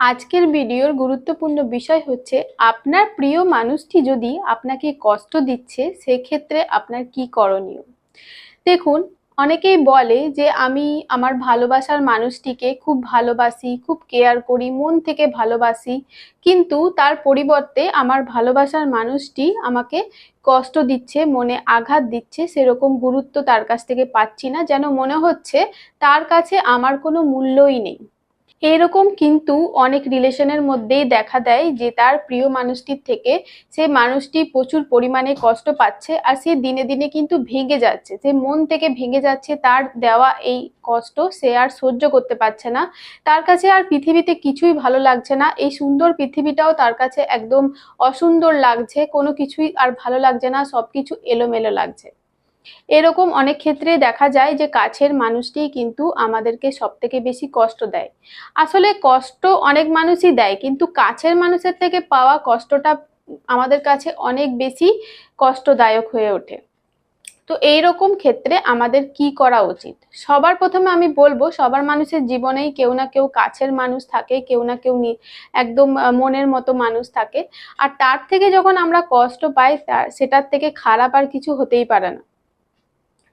আজকের ভিডিওর গুরুত্বপূর্ণ বিষয় হচ্ছে, আপনার প্রিয় মানুষটি যদি আপনাকে কষ্ট দিচ্ছে, সেক্ষেত্রে আপনার কি করণীয়? দেখুন, অনেকেই বলে যে, আমি আমার ভালোবাসার মানুষটিকে খুব ভালোবাসি, খুব কেয়ার করি, মন থেকে ভালোবাসি। কিন্তু তার পরিবর্তে আমার ভালোবাসার মানুষটি আমাকে কষ্ট দিচ্ছে, মনে আঘাত দিচ্ছে, সেরকম গুরুত্ব তার কাছ থেকে পাচ্ছি না। যেন মনে হচ্ছে, তার কাছে আমার কোনো মূল্যই নেই। এরকম কিন্তু অনেক রিলেশনের মধ্যেই দেখা দেয় যে তার প্রিয় মানুষটির থেকে সে মানুষটি প্রচুর পরিমাণে কষ্ট পাচ্ছে আর সে দিনে দিনে কিন্তু ভেঙে যাচ্ছে। সে মন থেকে ভেঙে যাচ্ছে তার দেওয়া এই কষ্ট সে আর সহ্য করতে পারছে না। তার কাছে আর পৃথিবীতে কিছুই ভালো লাগছে না। এই সুন্দর পৃথিবীটাও তার কাছে একদম অসুন্দর লাগছে। কোনো কিছুই আর ভালো লাগছে না। সব কিছু এলোমেলো লাগছে। এরকম অনেক ক্ষেত্রে দেখা যায় যে কাছের মানুষটি কিন্তু আমাদেরকে সব থেকে বেশি কষ্ট দেয়। আসলে কষ্ট অনেক মানুষই দেয়, কিন্তু কাছের মানুষের থেকে পাওয়া কষ্টটা আমাদের কাছে অনেক বেশি কষ্টদায়ক হয়ে ওঠে। তো এই রকম ক্ষেত্রে আমাদের কি করা উচিত? সবার প্রথমে আমি বলব, সবার মানুষের জীবনেই কেউ না কেউ কাছের মানুষ থাকে, কেউ না কেউ একদম মনের মতো মানুষ থাকে। আর তার থেকে যখন আমরা কষ্ট পাই, তার, সেটার থেকে খারাপ আর কিছু হতেই পারে না।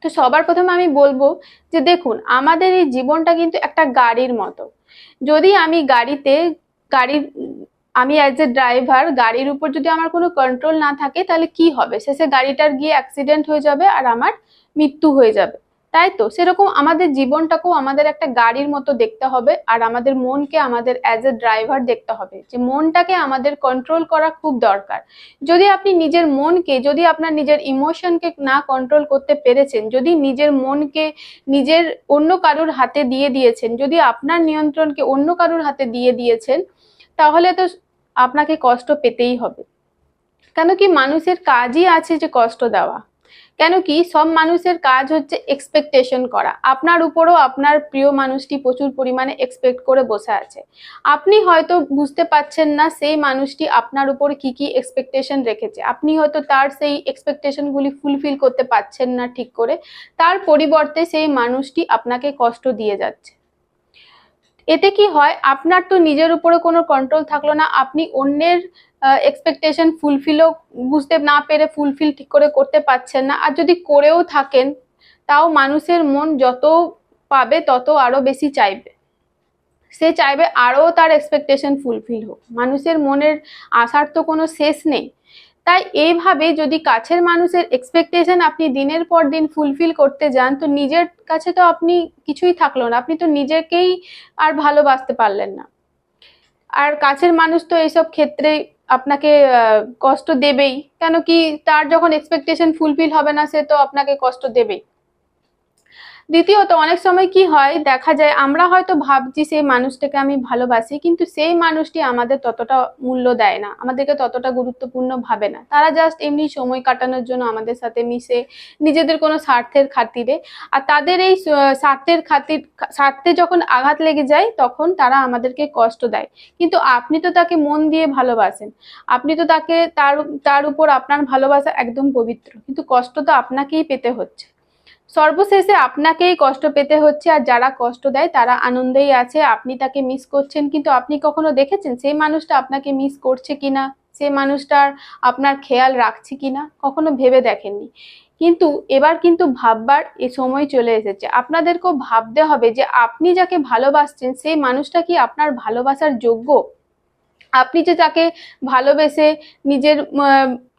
তো সবার প্রথমে আমি বলব যে দেখুন, আমাদের এই জীবনটা কিন্তু একটা গাড়ির মতো। যদি আমি গাড়িতে, গাড়ির, আমি অ্যাজ এ ড্রাইভার গাড়ির উপর যদি আমার কোনো কন্ট্রোল না থাকে, তাহলে কি হবে? শেষে গাড়িটার গিয়ে অ্যাক্সিডেন্ট হয়ে যাবে আর আমার মৃত্যু হয়ে যাবে। তাই তো? সেরকম আমাদের জীবনটাকেও আমাদের একটা গাড়ির মতো দেখতে হবে আর আমাদের মনকে আমাদের অ্যাজ এ ড্রাইভার দেখতে হবে যে মনটাকে আমাদের কন্ট্রোল করা খুব দরকার। যদি আপনি নিজের মনকে, যদি আপনার নিজের ইমোশনকে না কন্ট্রোল করতে পেরেছেন, যদি নিজের মনকে নিজের অন্য কারুর হাতে দিয়ে দিয়েছেন, যদি আপনার নিয়ন্ত্রণকে অন্য কারুর হাতে দিয়ে দিয়েছেন, তাহলে তো আপনাকে কষ্ট পেতেই হবে। কেন কি মানুষের কাজই আছে যে কষ্ট দেওয়া। কেন কি সব মানুষের কাজ হচ্ছে এক্সপেকটেশন করা। আপনার উপরও আপনার প্রিয় মানুষটি প্রচুর পরিমাণে এক্সপেক্ট করে বসে আছে। আপনি হয়তো বুঝতে পারছেন না সেই মানুষটি আপনার উপর কি কি এক্সপেকটেশন রেখেছে। আপনি হয়তো তার সেই এক্সপেকটেশনগুলি ফুলফিল করতে পারছেন না ঠিক করে। তার পরিবর্তে সেই মানুষটি আপনাকে কষ্ট দিয়ে যাচ্ছে। এতে কি হয়? আপনার তো নিজের উপরে কোনো কন্ট্রোল থাকল না। আপনি অন্যের এক্সপেকটেশন ফুলফিলও বুঝতে না পেরে ফুলফিল ঠিক করে করতে পারছেন না। আর যদি করেও থাকেন, তাও মানুষের মন যত পাবে তত আরও বেশি চাইবে। সে চাইবে আরও তার এক্সপেকটেশন ফুলফিল হোক। মানুষের মনের আশার তো কোনো শেষ নেই। তাই এইভাবে যদি কাছের মানুষের এক্সপেকটেশন আপনি দিনের পর দিন ফুলফিল করতে যান, তো নিজের কাছে তো আপনি কিছুই থাকল না। আপনি তো নিজেকেই আর ভালোবাসতে পারলেন না। আর কাছের মানুষ তো এইসব ক্ষেত্রে আপনাকে কষ্ট দেবেই। কেন কি তার যখন এক্সপেকটেশন ফুলফিল হবে না, সে তো আপনাকে কষ্ট দেবেই। দ্বিতীয়ত, অনেক সময় কি হয়, দেখা যায় আমরা হয়তো ভাবছি সেই মানুষটাকে আমি ভালোবাসি, কিন্তু সেই মানুষটি আমাদের ততটা মূল্য দেয় না, আমাদেরকে ততটা গুরুত্বপূর্ণ ভাবে না। তারা জাস্ট এমনি সময় কাটানোর জন্য আমাদের সাথে মিশে নিজেদের কোনো স্বার্থের খাতিরে, আর তাদের এই স্বার্থের খাতির, স্বার্থে যখন আঘাত লেগে যায়, তখন তারা আমাদেরকে কষ্ট দেয়। কিন্তু আপনি তো তাকে মন দিয়ে ভালোবাসেন, আপনি তো তাকে, তার তার উপর আপনার ভালোবাসা একদম পবিত্র, কিন্তু কষ্ট তো আপনাকেই পেতে হচ্ছে। সর্বশেষে আপনাকেই কষ্ট পেতে হচ্ছে আর যারা কষ্ট দেয় তারা আনন্দেই আছে। আপনি তাকে মিস করছেন, কিন্তু আপনি কখনো দেখেছেন সেই মানুষটা আপনাকে মিস করছে কিনা? সেই মানুষটার আপনার খেয়াল রাখছে কিনা? কখনো ভেবে দেখেননি। কিন্তু এবার কিন্তু ভাববার এ সময় চলে এসেছে। আপনাদেরকেও ভাবতে হবে যে আপনি যাকে ভালোবাসছেন, সেই মানুষটা কি আপনার ভালোবাসার যোগ্য? আপনি যে তাকে ভালোবেসে নিজের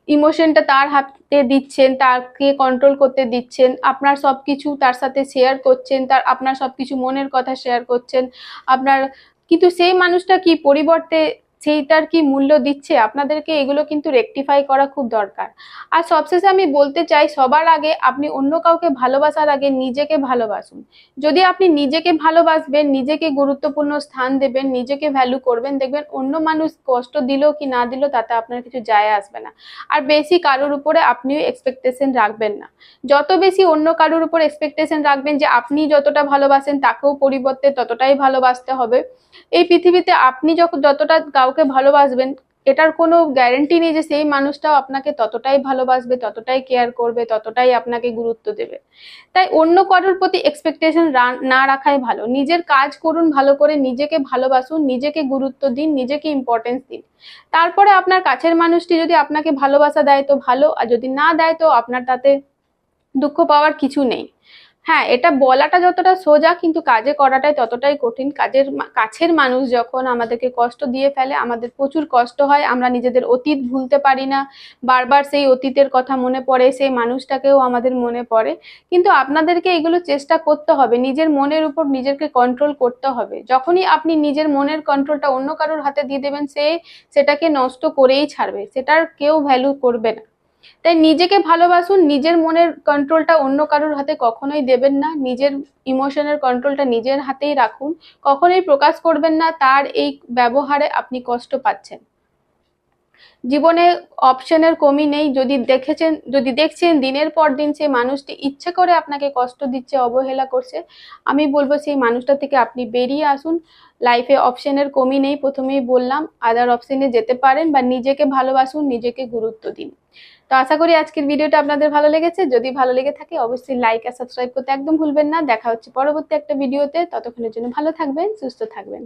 ইমোশনটা তার হাতে দিচ্ছেন, তাকে কন্ট্রোল করতে দিচ্ছেন, আপনার সব কিছু তার সাথে শেয়ার করছেন, তার, আপনার সব কিছু মনের কথা শেয়ার করছেন, আপনার, কিন্তু সেই মানুষটা কি পরিবর্তে সেইটার কি মূল্য দিচ্ছে? আপনাদেরকে এগুলো কিন্তু রেকটিফাই করা খুব দরকার। আর সবশেষে আমি বলতে চাই, সবার আগে আপনি অন্য কাউকে ভালোবাসার আগে নিজেকে ভালোবাসুন। যদি আপনি নিজেকে ভালোবাসবেন, নিজেকে গুরুত্বপূর্ণ স্থান দেবেন, নিজেকে ভ্যালু করবেন, দেখবেন অন্য মানুষ কষ্ট দিল কি না দিল তাতে আপনার কিছু যায় আসবে না। আর বেশি কারোর উপরে আপনিও এক্সপেকটেশন রাখবেন না। যত বেশি অন্য কারোর উপর এক্সপেকটেশন রাখবেন যে আপনি যতটা ভালোবাসেন, তাকেও পরিবর্তে ততটাই ভালোবাসতে হবে। এই পৃথিবীতে আপনি যখন যতটা কাউকে ভালোবাসবেন, এটার কোনো গ্যারেন্টি নেই যে সেই মানুষটাও আপনাকে ততটাই ভালোবাসবে, ততটাই কেয়ার করবে, ততটাই আপনাকে গুরুত্ব দেবে। তাই অন্য কারোর প্রতি এক্সপেকটেশন না রাখাই ভালো। নিজের কাজ করুন, ভালো করে নিজেকে ভালোবাসুন, নিজেকে গুরুত্ব দিন, নিজেকে ইম্পর্টেন্স দিন। তারপরে আপনার কাছের মানুষটি যদি আপনাকে ভালোবাসা দেয় তো ভালো, আর যদি না দেয় তো আপনার তাতে দুঃখ পাওয়ার কিছু নেই। হ্যাঁ এটা বলাটা যতটা সোজা, কিন্তু কাজে করাটাই ততটাই কঠিন। কাজের কাছের মানুষ যখন আমাদেরকে কষ্ট দিয়ে ফেলে, আমাদের প্রচুর কষ্ট হয়, আমরা নিজেদের অতীত ভুলতে পারি না। বারবার সেই অতীতের কথা মনে পড়ে, সেই মানুষটাকেও আমাদের মনে পড়ে। কিন্তু আপনাদেরকে এগুলো চেষ্টা করতে হবে। নিজের মনের উপর নিজেকে কন্ট্রোল করতে হবে। যখনই আপনি নিজের মনের কন্ট্রোলটা অন্য কারোর হাতে দিয়ে দেবেন, সে সেটাকে নষ্ট করেই ছাড়বে। সেটার কেউ ভ্যালু করবে না। তাই নিজেকে ভালোবাসুন, নিজের মনের কন্ট্রোলটা অন্য কারোর হাতে কখনোই দেবেন না, নিজের ইমোশনের কন্ট্রোলটা নিজের হাতেই রাখুন, কখনোই প্রকাশ করবেন না, তার এই ব্যবহারে আপনি কষ্ট পাচ্ছেন। জীবনে অপশনের কমি নেই। যদি দেখেছেন, যদি দেখছেন, দিনের পর দিন সেই মানুষটি ইচ্ছে করে আপনাকে কষ্ট দিচ্ছে, অবহেলা করছে, আমি বলব সেই মানুষটা থেকে আপনি বেরিয়ে আসুন। লাইফে অপশনের কমি নেই, প্রথমেই বললাম। আদার অপশনে যেতে পারেন বা নিজেকে ভালোবাসুন, নিজেকে গুরুত্ব দিন। তো আশা করি আজকের ভিডিওটা আপনাদের ভালো লেগেছে। যদি ভালো লেগে থাকে, অবশ্যই লাইক আর সাবস্ক্রাইব করতে একদম ভুলবেন না। দেখা হচ্ছে পরবর্তী একটা ভিডিওতে। ততক্ষণের জন্য ভালো থাকবেন, সুস্থ থাকবেন।